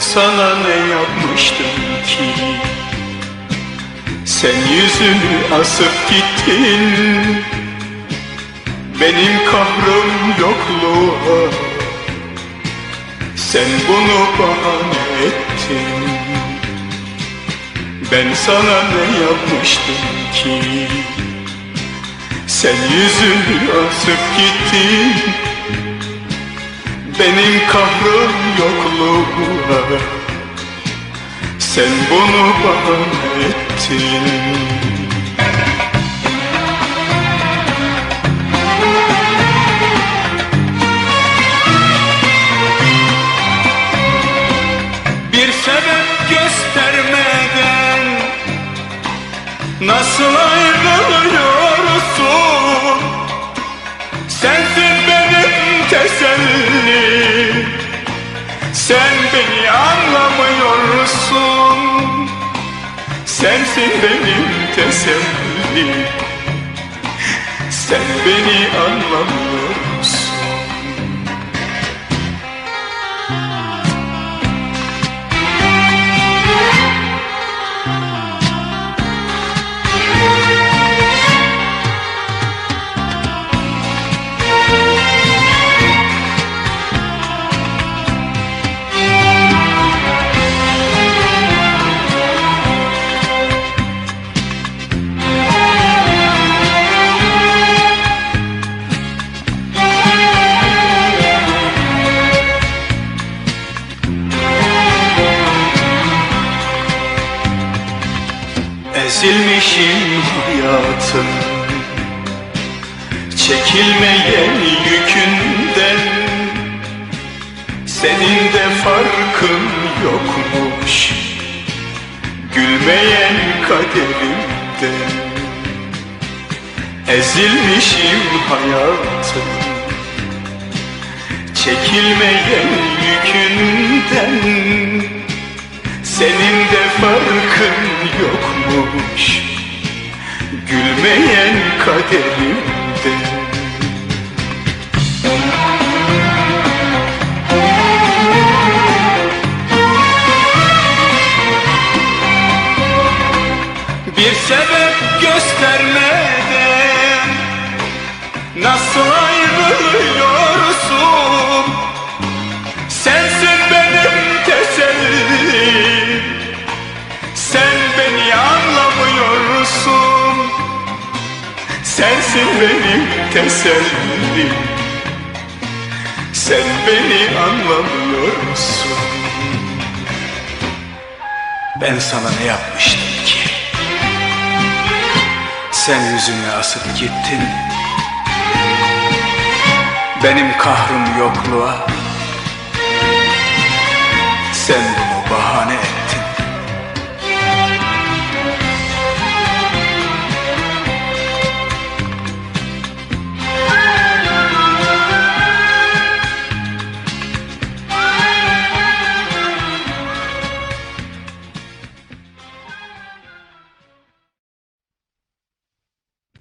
sana ne yapmıştım ki? Sen yüzünü asıp gittin. Benim kahrım yokluğa. Sen bunu bahane ettin? Ben sana ne yapmıştım ki? Sen yüzünü asıp gittin. Benim kahrım yokluğuna Sen bunu bahane ettin. Bir sebep göstermeden Nasıl ayrılıyorsun? Sensin benim tesellim Sen beni anlamıyorsun. Sensin benim tesellim. Sen beni anlamıyorsun Ezilmişim hayatım. Çekilmeyen yükünden Senin de farkın yokmuş. Gülmeyen kaderimden Ezilmişim hayatım. Çekilmeyen yükünden senin de farkın yokmuş Gülmeyen kaderimde. Bir sebep göstermeden Sensin benim tesellim. Sen beni anlamıyorsun. Ben sana ne yapmıştım ki? Sen yüzünü asıp gittin. Benim kahrım yokluğa. Sen